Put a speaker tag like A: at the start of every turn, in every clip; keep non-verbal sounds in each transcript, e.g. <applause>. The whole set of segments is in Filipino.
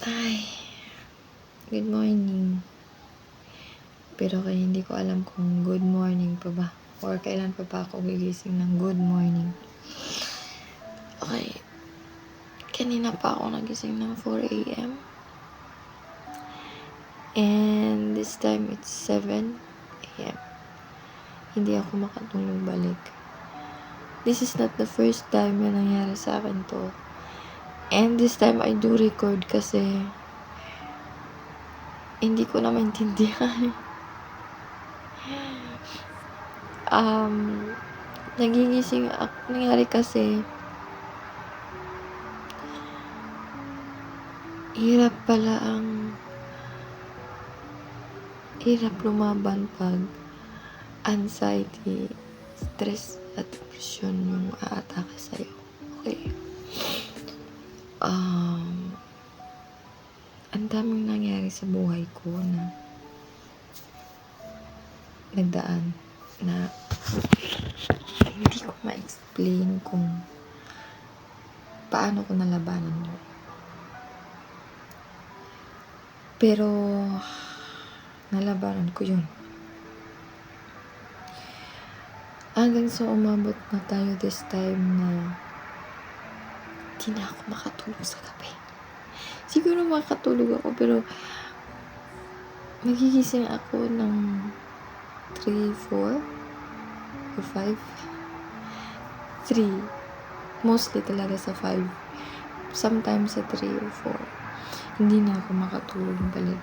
A: Ay, good morning. Pero kaya hindi ko alam kung good morning pa ba. Or kailan pa pa ako gigising ng good morning. Okay. Kanina pa ako nagising ng 4 a.m. And this time it's 7 a.m. Hindi ako makatulog balik. This is not the first time na nangyari sa akin to. And this time I do record kasi hindi ko na maintindihan. <laughs> um, nagigising ako. Nangyari kasi hirap pala ang hirap lumaban pag anxiety, stress, at depression yung aatake sa'yo. Okay. Um, ang daming nangyari sa buhay ko na nagdaan na hindi ko ma-explain kung paano ko nalabanan yun. Pero, nalabanan ko yun. Hanggang sa umabot na tayo this time na hindi na ako makatulog sa gabi. Siguro makatulog ako pero magigising ako ng 3, 4 or 5. 3. Mostly talaga sa 5. Sometimes sa 3 or 4. Hindi na ako makatulog balik.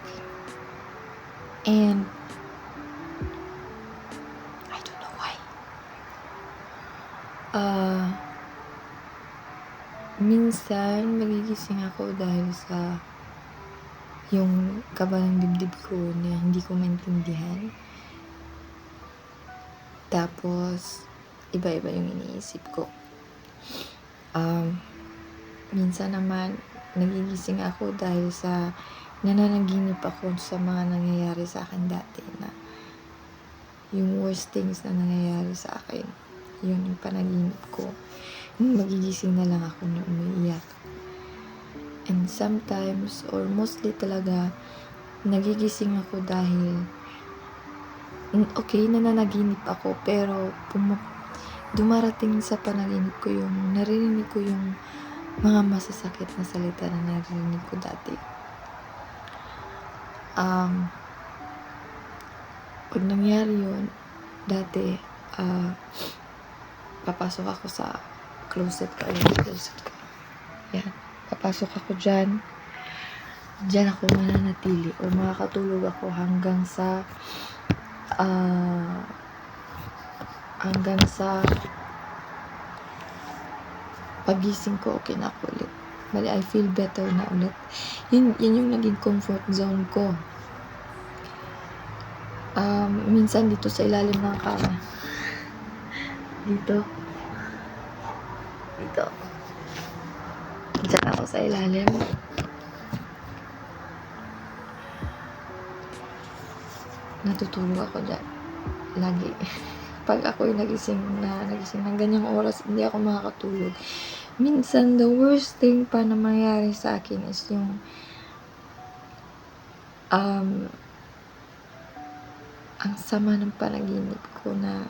A: And I don't know why. Ah, minsan magigising ako dahil sa yung kaba ng dibdib ko na hindi ko maintindihan. Tapos, iba-iba yung iniisip ko. Um, minsan naman, nagigising ako dahil sa nananaginip ako sa mga nangyayari sa akin dati na yung worst things na nangyayari sa akin. Yun yung panaginip ko. Magigising na lang ako na umiiyak. And sometimes, or mostly talaga, nagigising ako dahil mm, okay, nananaginip ako, pero pum- dumarating sa panaginip ko yung narinig ko yung mga masasakit na salita na narinig ko dati. Um, pag nangyari yun, dati, ah, papasok ako sa closet ko. Ayun, closet ko. Yan. Papasok ako dyan. Dyan ako mananatili o makakatulog ako hanggang sa ah hanggang sa pagising ko, okay na ako ulit. Bali, I feel better na ulit. Yun, yun yung naging comfort zone ko. Um, minsan dito sa ilalim ng kama. Dito. Dito. Diyan ako sa ilalim. Natutulog ako dyan. Lagi. <laughs> Pag ako'y nagising na nagising ng ganyang oras, hindi ako makakatulog. Minsan, the worst thing pa na mangyari sa akin is yung um, ang sama ng panaginip ko na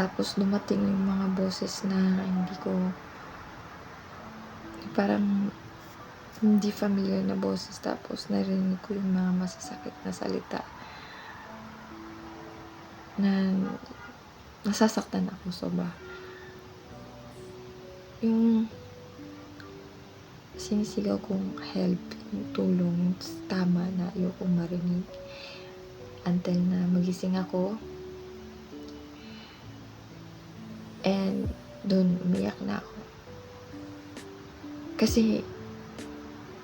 A: tapos dumating yung mga boses na hindi ko parang hindi familiar na boses. Tapos narinig ko yung mga masasakit na salita na nasasaktan ako sobra yung sinisigaw kong help yung tulong tama na ayoko marinig. Until na magising ako and doon umiyak na ako kasi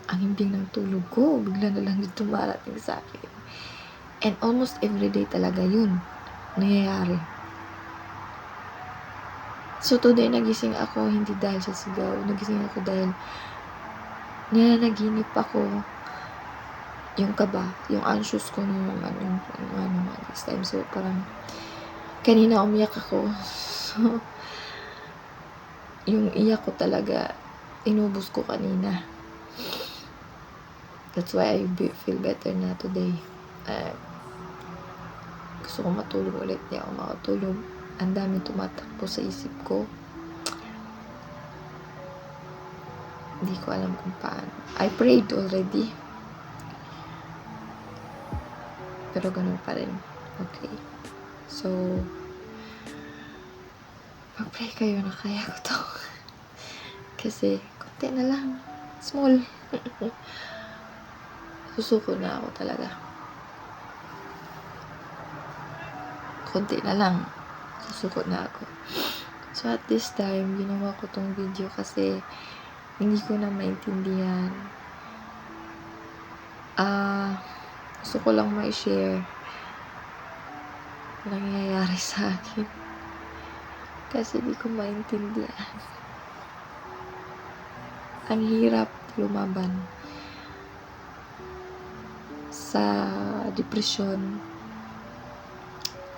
A: ang himbing ng tulog ko bigla na lang dito dumarating sa akin and almost everyday talaga yun nangyayari so today nagising ako hindi dahil sa sigaw nagising ako dahil nananaginip ako yung kaba, yung anxious ko nung ano, ano nga this time. So, parang, kanina umiyak ako. So, yung iyak ko talaga, inubos ko kanina. That's why I be- feel better na today. Uh, gusto ko matulog ulit. Hindi ako makatulog. Ang dami tumatakbo sa isip ko. Hindi ko alam kung paano. I prayed already. Pero ganun pa rin. Okay. So, mag-pray kayo na kaya ko to. <laughs> Kasi, konti na lang. Small. <laughs> Susuko na ako talaga. Konti na lang. Susuko na ako. So, at this time, ginawa ko tong video kasi hindi ko na maintindihan. Ah, gusto ko lang ma-share nangyayari sa akin. Kasi di ko maintindihan. Ang hirap lumaban sa depression,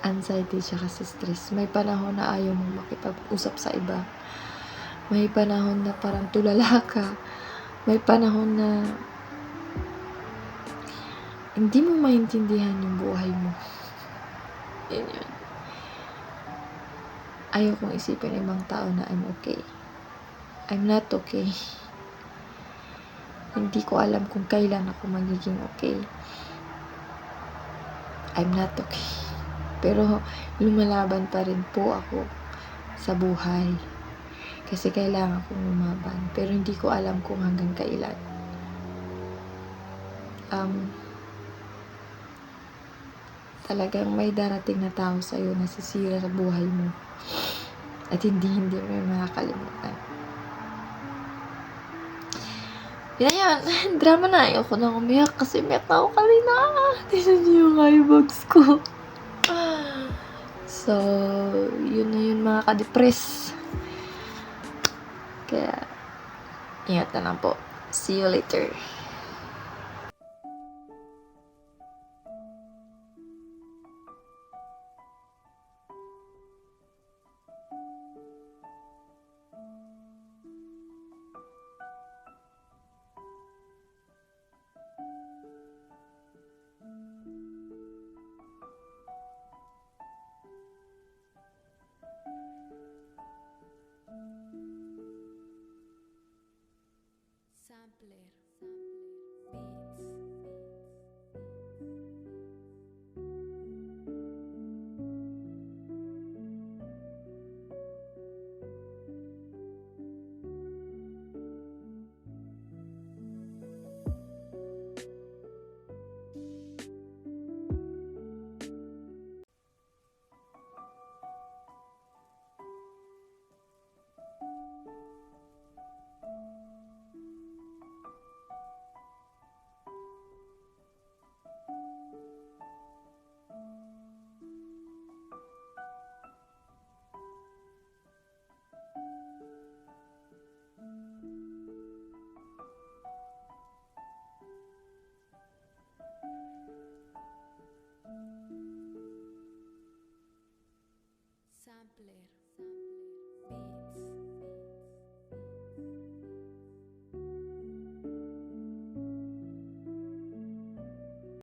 A: anxiety, tsaka sa stress. May panahon na ayaw mong makipag-usap sa iba. May panahon na parang tulala ka. May panahon na hindi mo maintindihan yung buhay mo. Yun yun. Ayaw kong isipin ng ibang tao na I'm okay. I'm not okay. Hindi ko alam kung kailan ako magiging okay. I'm not okay. Pero lumalaban pa rin po ako sa buhay. Kasi kailangan kong lumaban. Pero hindi ko alam kung hanggang kailan. Um, talagang may darating na tao sa'yo na sisira sa buhay mo. At hindi, hindi mo makakalimutan. Yun na. <laughs> Drama na. Ayoko nang umiyak kasi na ako kanina. Tignan niyo yung eyebags ko. <sighs> So, yun na yun mga ka-depress. Kaya, ingat na lang po. See you later.